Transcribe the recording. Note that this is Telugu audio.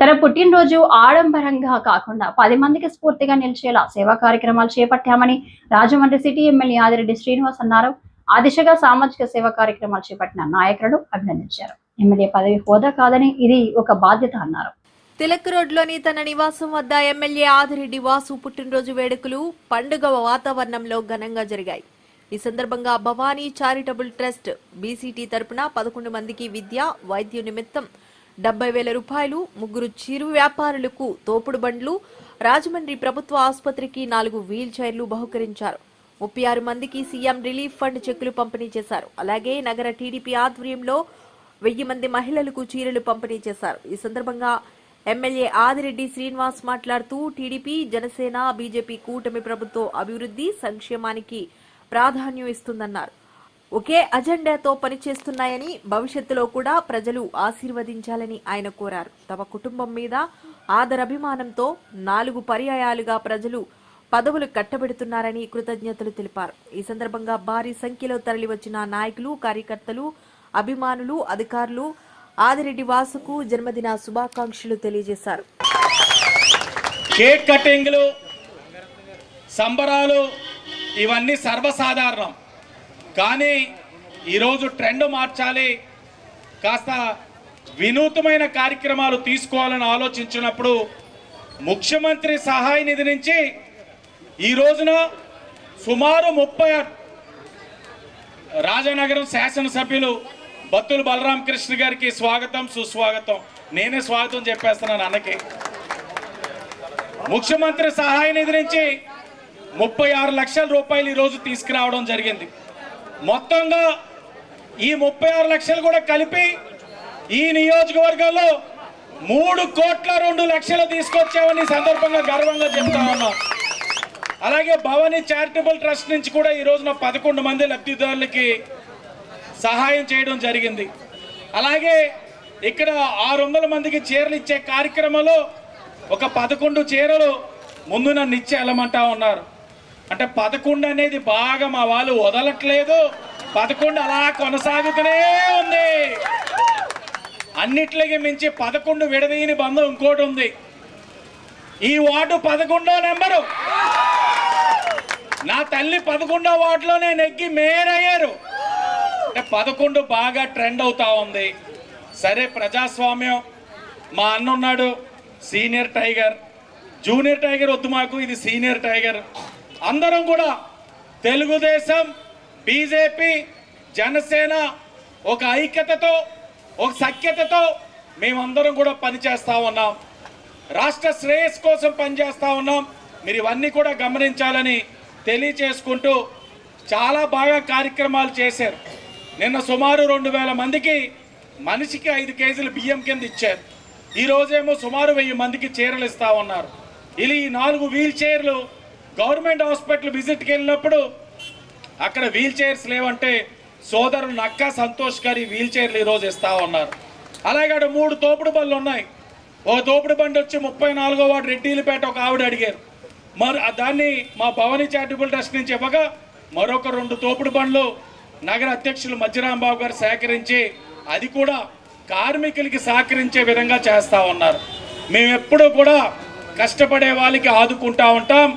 తన పుట్టినరోజు ఆడంబరంగా కాకుండా పది మందికి స్ఫూర్తిగా నిలిచేలా సేవా కార్యక్రమాలు చేపట్టామని రాజమండ్రి సిటీ ఎమ్మెల్యే ఆదిరెడ్డి శ్రీనివాస్ అన్నారు. ఆ దిశగా సామాజిక సేవా కార్యక్రమాలు చేపట్టిన నాయకులను అభినందించారు. ఎమ్మెల్యే పదవి హోదా కాదని ఇది ఒక బాధ్యత అన్నారు. తిలక్ రోడ్లోని తన నివాసం వద్ద ఎమ్మెల్యే ఆదిరెడ్డి వాసు పుట్టినరోజు వేడుకలు పండుగ వాతావరణంలో ఘనంగా జరిగాయి. ఈ సందర్భంగా భవానీ చారిటబుల్ ట్రస్ట్ బీసీటీ తరపున పదకొండు మందికి విద్య వైద్య నిమిత్తం డెబ్బై వేల రూపాయలు ముగ్గురు చిరు వ్యాపారులకు తోపుడు బండ్లు రాజమండ్రి ప్రభుత్వ ఆసుపత్రికి నాలుగు వీల్ చైర్లు బహుకరించారు. ముప్పై ఆరు మందికి సీఎం రిలీఫ్ ఫండ్ చెక్కులు పంపిణీ చేశారు. అలాగే నగర టీడీపీ ఆధ్వర్యంలో వెయ్యి మంది మహిళలకు చీరలు పంపిణీ చేశారు. ఈ సందర్భంగా ఎమ్మెల్యే ఆదిరెడ్డి శ్రీనివాస్ మాట్లాడుతూ టీడీపీ జనసేన బీజేపీ కూటమి ప్రభుత్వం అభివృద్ధి సంక్షేమానికి ప్రాధాన్యం ఇస్తుందన్నారు. ఒకే అజెండాతో పనిచేస్తున్నాయని భవిష్యత్తులో కూడా ప్రజలు ఆశీర్వదించాలని ఆయన కోరారు. తమ కుటుంబం మీద ఆదరభిమానంతో నాలుగు పర్యాయాలుగా ప్రజలు పదవులు కట్టబెడుతున్నారని కృతజ్ఞతలు తెలిపారు. ఈ సందర్భంగా భారీ సంఖ్యలో తరలివచ్చిన నాయకులు కార్యకర్తలు అభిమానులు అధికారులు ఆదిరెడ్డి వాసుకు జన్మదిన శుభాకాంక్షలు తెలియజేశారు. కేక్ కటింగ్లు సంబరాలు ఇవన్నీ సర్వసాధారణం. కానీ ఈరోజు ట్రెండ్ మార్చాలి. కాస్త వినూత్నమైన కార్యక్రమాలు తీసుకోవాలని ఆలోచించినప్పుడు ముఖ్యమంత్రి సహాయ నిధి నుంచి ఈ రోజున సుమారు ముప్పై రాజనగరం శాసనసభ్యులు బత్తుల బలరామకృష్ణ గారికి స్వాగతం సుస్వాగతం. నేనే స్వాగతం చెప్పేస్తున్నాను అన్నకి. ముఖ్యమంత్రి సహాయ నిధి నుంచి ముప్పై ఆరు లక్షల రూపాయలు ఈరోజు తీసుకురావడం జరిగింది. మొత్తంగా ఈ ముప్పై ఆరు లక్షలు కూడా కలిపి ఈ నియోజకవర్గంలో మూడు కోట్ల రెండు లక్షలు తీసుకొచ్చామని సందర్భంగా గర్వంగా చెప్తా ఉన్నాం. అలాగే భవానీ చారిటబుల్ ట్రస్ట్ నుంచి కూడా ఈ రోజున పదకొండు మంది లబ్ధిదారులకి సహాయం చేయడం జరిగింది. అలాగే ఇక్కడ ఆరు వందల మందికి చీరలు ఇచ్చే కార్యక్రమంలో ఒక పదకొండు చీరలు ముందు నన్ను ఇచ్చి వెళ్ళమంటా ఉన్నారు. అంటే పదకొండు అనేది బాగా మా వాళ్ళు వదలట్లేదు. పదకొండు అలా కొనసాగుతూనే ఉంది. అన్నిట్లకి మించి పదకొండు విడదీయని బంధం ఇంకోటి ఉంది. ఈ వార్డు పదకొండో నెంబరు. నా తల్లి పదకొండో వార్డులోనే నెగ్గి మేరయ్యారు. అంటే పదకొండు బాగా ట్రెండ్ అవుతా ఉంది. సరే ప్రజాస్వామ్యం. మా అన్న ఉన్నాడు సీనియర్ టైగర్. జూనియర్ టైగర్ వద్దు మాకు ఇది సీనియర్ టైగర్. అందరం కూడా తెలుగుదేశం బీజేపీ జనసేన ఒక ఐక్యతతో ఒక సఖ్యతతో మేమందరం కూడా పనిచేస్తా ఉన్నాం. రాష్ట్ర శ్రేయస్ కోసం పనిచేస్తా ఉన్నాం. మీరు ఇవన్నీ కూడా గమనించాలని తెలియచేసుకుంటూ చాలా బాగా కార్యక్రమాలు చేశారు. నిన్న సుమారు రెండు వేల మందికి మనిషికి ఐదు కేజీలు బియ్యం కింద ఇచ్చారు. ఈరోజేమో సుమారు వెయ్యి మందికి చీరలు ఇస్తా ఉన్నారు. ఇలా ఈ నాలుగు వీల్ చైర్లు గవర్నమెంట్ హాస్పిటల్ విజిట్కి వెళ్ళినప్పుడు అక్కడ వీల్ చైర్స్ లేవంటే సోదరుడు నక్క సంతోష్ గారి వీల్ చైర్లు ఈరోజు ఇస్తా ఉన్నారు. అలాగే అక్కడ మూడు తోపుడు బళ్ళు ఉన్నాయి. ఓ తోపుడు బండి వచ్చి ముప్పై నాలుగో వాడు రెడ్డిలపేట ఒక ఆవిడ అడిగారు. మరి దాన్ని మా భవని చారిటబుల్ ట్రస్ట్ నుంచి ఇవ్వగా మరొక రెండు తోపుడు బండ్లు నగర అధ్యక్షులు మధ్యరాంబాబు గారు సేకరించి అది కూడా కార్మికులకి సహకరించే విధంగా చేస్తా ఉన్నారు. మేము ఎప్పుడూ కూడా కష్టపడే వాళ్ళకి ఆదుకుంటా ఉంటాం.